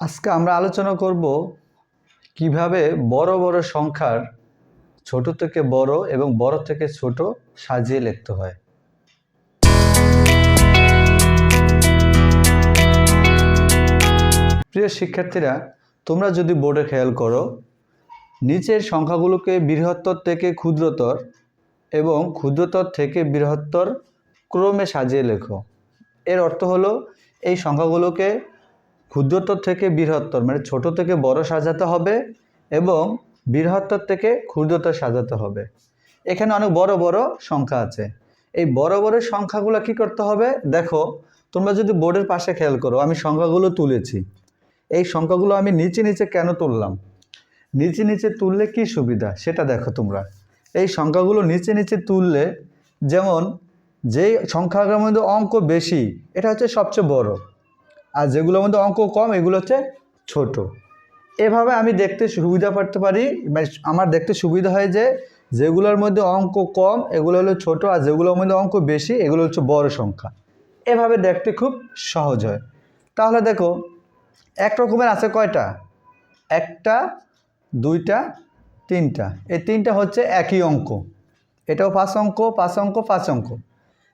আজকে আমরা আলোচনা করব কীভাবে বড় বড় সংখ্যার ছোট থেকে বড় এবং বড় থেকে ছোট সাজিয়ে লিখতে হয়। প্রিয় শিক্ষার্থীরা, তোমরা যদি বোর্ডে খেয়াল করো, নিচের সংখ্যাগুলোকে বৃহত্তর থেকে ক্ষুদ্রতর এবং ক্ষুদ্রতর থেকে বৃহত্তর ক্রমে সাজিয়ে লেখো। এর অর্থ হলো, এই সংখ্যাগুলোকে ক্ষুদ্রতর থেকে বৃহত্তর মানে ছোট থেকে বড় সাজাতে হবে এবং বৃহত্তর থেকে ক্ষুদ্রতর সাজাতে হবে। এখানে অনেক বড় বড় সংখ্যা আছে। এই বড় বড় সংখ্যাগুলো কি করতে হবে? দেখো, তোমরা যদি বোর্ডের পাশে খেয়াল করো, আমি সংখ্যাগুলো তুলেছি। এই সংখ্যাগুলো আমি নিচে নিচে কেন তুললাম? নিচে নিচে তুললে কি সুবিধা? সেটা দেখো তোমরা। এই সংখ্যাগুলো নিচে নিচে তুললে, যেমন যেই সংখ্যাগুলোর মধ্যে অঙ্ক বেশি, এটা হচ্ছে সবচেয়ে বড়। আর যেগুলোর মধ্যে অঙ্ক কম, এগুলো হচ্ছে ছোট। এভাবে আমি দেখতে সুবিধা পড়তে পারি। মানে আমার দেখতে সুবিধা হয় যে, যেগুলোর মধ্যে অঙ্ক কম, এগুলো হলো ছোট, আর যেগুলোর মধ্যে অঙ্ক বেশি, এগুলো হচ্ছে বড় সংখ্যা। এভাবে দেখতে খুব সহজ হয়। তাহলে দেখো, এক রকমের আছে কয়টা? একটা, দুইটা, তিনটা। এই তিনটা হচ্ছে একই অঙ্ক। এটাও পাঁচ অঙ্ক পাঁচ অঙ্ক পাঁচ অঙ্ক।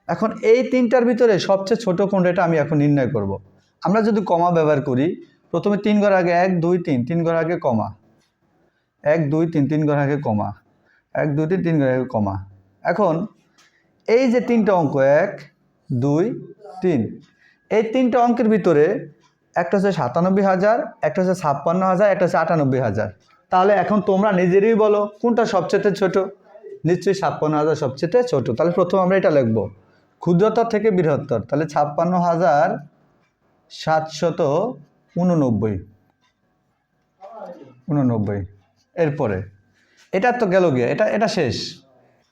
এখন এই তিনটার ভিতরে সবচেয়ে ছোট কোনটা, এটা আমি এখন নির্ণয় করব। আমরা যদি কমা ব্যবহার করি, প্রথমে তিন ঘর আগে এক, দুই, তিন তিন ঘর আগে কমা। এক, দুই, তিন তিন ঘর আগে কমা। এক, দুই, তিন তিন ঘর আগে কমা। এখন, এই যে তিনটা অঙ্ক, এক, দুই, তিন, এই তিনটা অঙ্কের ভিতরে একটা হচ্ছে সাতানব্বই হাজার, একটা হচ্ছে ছাপ্পান্ন হাজার, একটা হচ্ছে আটানব্বই হাজার। তাহলে এখন তোমরা নিজেরই বলো, কোনটা সবচেয়ে ছোট? নিশ্চয়ই ছাপ্পান্ন হাজার সবচেয়ে ছোট। তাহলে প্রথম আমরা এটা লিখব। ক্ষুদ্রতর থেকে বৃহত্তর। তাহলে ছাপ্পান্ন হাজার সাতশত উননব্বই। উননব্বই। এরপরে, এটা তো গেল গিয়ে, এটা এটা শেষ।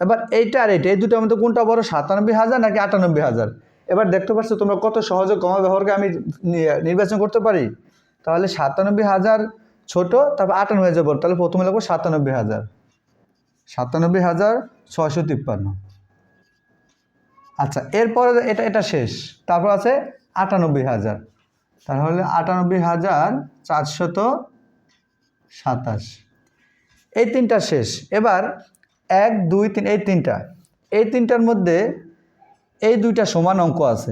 এবার এইটা আর এইটা, এই দুটোর মধ্যে কোনটা বড়, সাতানব্বই হাজার নাকি আটানব্বই হাজার? এবার দেখতে পাচ্ছ তোমরা কত সহজে কমা ব্যবহারকে আমি নির্বাচন করতে পারি? তাহলে সাতানব্বই হাজার ছোট, তারপর আটানব্বই হাজার বড় তাহলে প্রথমে লাগবো সাতানব্বই হাজার। সাতানব্বই হাজার ছয়শো তিপ্পান্ন। আচ্ছা এরপরে এটা এটা শেষ। তারপর আছে আটানব্বই হাজার। তাহলে আটানব্বই হাজার চারশত সাতাশ। এই তিনটা শেষ। এবার এক, দুই, তিন, এই তিনটা। এই তিনটার মধ্যে এই দুইটা সমান অঙ্ক আছে।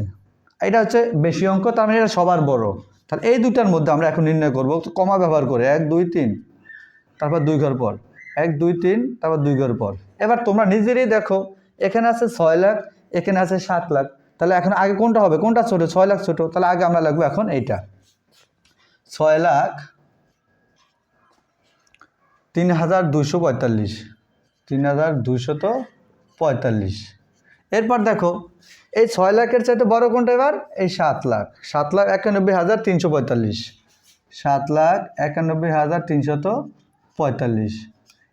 এটা হচ্ছে বেশি অঙ্ক, তার মানে এটা সবার বড়। তাহলে এই দুইটার মধ্যে আমরা এখন নির্ণয় করব, কমা ব্যবহার করে। এক, দুই, তিন, তারপর দুই ঘর পর। এক, দুই, তিন, তারপর দুই ঘর পর। এবার তোমরা নিজেরই দেখো। এখানে আছে ছয় লাখ, এখানে আছে সাত লাখ। তাহলে এখন আগে কোনটা হবে? কোনটা ছোট? ছয় লাখ ছোট। তাহলে আগে আমরা লাগবো এখন এইটা। ছয় লাখ তিন হাজার দুশো পঁয়তাল্লিশ। তিন হাজার দুশত পঁয়তাল্লিশ। এরপর দেখো, এই ছয় লাখের চাইতে বড় কোনটা এবার? এই সাত লাখ। সাত লাখ একানব্বই হাজার তিনশো পঁয়তাল্লিশ। সাত লাখ একানব্বই হাজার তিনশত পঁয়তাল্লিশ।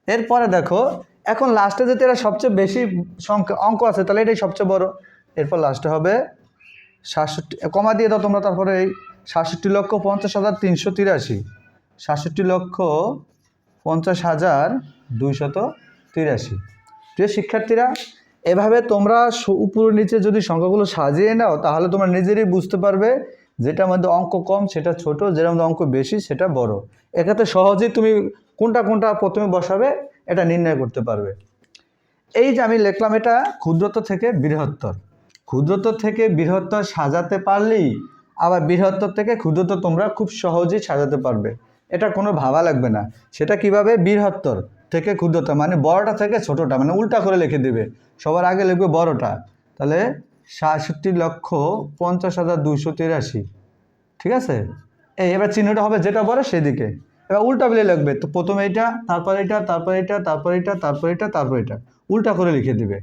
এরপরে দেখো, এখন লাস্টে যেটা এরা সবচেয়ে বেশি সংখ্যা, অঙ্ক আছে, তাহলে এটাই সবচেয়ে বড়। এরপর লাস্টে হবে সাতষট্টি, কমা দিয়ে দাও তোমরা, তারপরে এই সাতষট্টি লক্ষ পঞ্চাশ হাজার তিনশো তিরাশি। সাতষট্টি লক্ষ পঞ্চাশ হাজার দুইশত তিরাশি। প্রিয় শিক্ষার্থীরা, এভাবে তোমরা উপর নিচে যদি সংখ্যাগুলো সাজিয়ে নাও, তাহলে তোমরা নিজেরই বুঝতে পারবে যেটার মধ্যে অঙ্ক কম, সেটা ছোট, যেটার মধ্যে অঙ্ক বেশি, সেটা বড়। এক্ষেত্রে সহজেই তুমি কোনটা কোনটা প্রথমে বসাবে, এটা নির্ণয় করতে পারবে। এই যে আমি লিখলাম এটা ক্ষুদ্রত থেকে বৃহত্তর। ক্ষুদ্রতর থেকে বৃহত্তর সাজাতে পারলেই আবার বৃহত্তর থেকে ক্ষুদ্রতর তোমরা খুব সহজেই সাজাতে পারবে। এটা কোনো ভাবা লাগবে না। সেটা কীভাবে? বৃহত্তর থেকে ক্ষুদ্রতর মানে বড়টা থেকে ছোটটা মানে উল্টা করে লিখে দেবে। সবার আগে লিখবে বড়টা। তাহলে সাতষট্টি লক্ষ পঞ্চাশ হাজার দুশো তিরাশি। ঠিক আছে? এই এবার চিহ্নটা হবে যেটা বড় সেদিকে। এবার উল্টা বিলে লিখবে। তো প্রথমে এটা তারপর এটা তারপর এটা তারপর এটা তারপর এটা তারপর এটা উল্টা করে লিখে দিবে।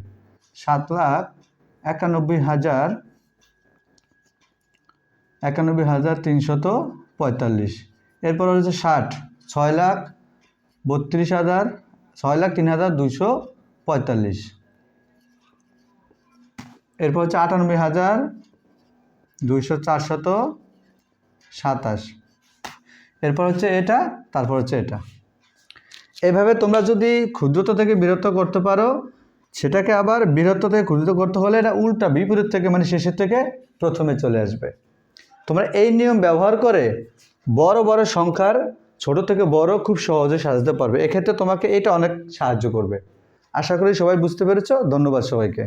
সাত লাখ একানব্বই হাজার একানব্বই হাজার তিনশত পঁয়তাল্লিশ। এরপর হচ্ছে ষাট, ছয় লাখ বত্রিশ হাজার, ছয় লাখ তিন হাজার দুশো পঁয়তাল্লিশ। এরপর হচ্ছে আটানব্বই হাজার দুইশো চারশত সাতাশ। এরপর হচ্ছে এটা, তারপর হচ্ছে এটা। এভাবে তোমরা যদি ক্ষুদ্রতা থেকে বীরত্ব করতে পারো সেটাকে আবার বীরত্ব থেকে ক্ষুদ্রতা করতে হলে এটা উল্টা বিপরীত থেকে মানে শেষের থেকে প্রথমে চলে আসবে। তোমরা এই নিয়ম ব্যবহার করে বড় বড় সংখ্যার ছোট থেকে বড় খুব সহজে সাজাতে পারবে। এক্ষেত্রে তোমাকে এটা অনেক সাহায্য করবে। আশা করি সবাই বুঝতে পেরেছ। ধন্যবাদ সবাইকে।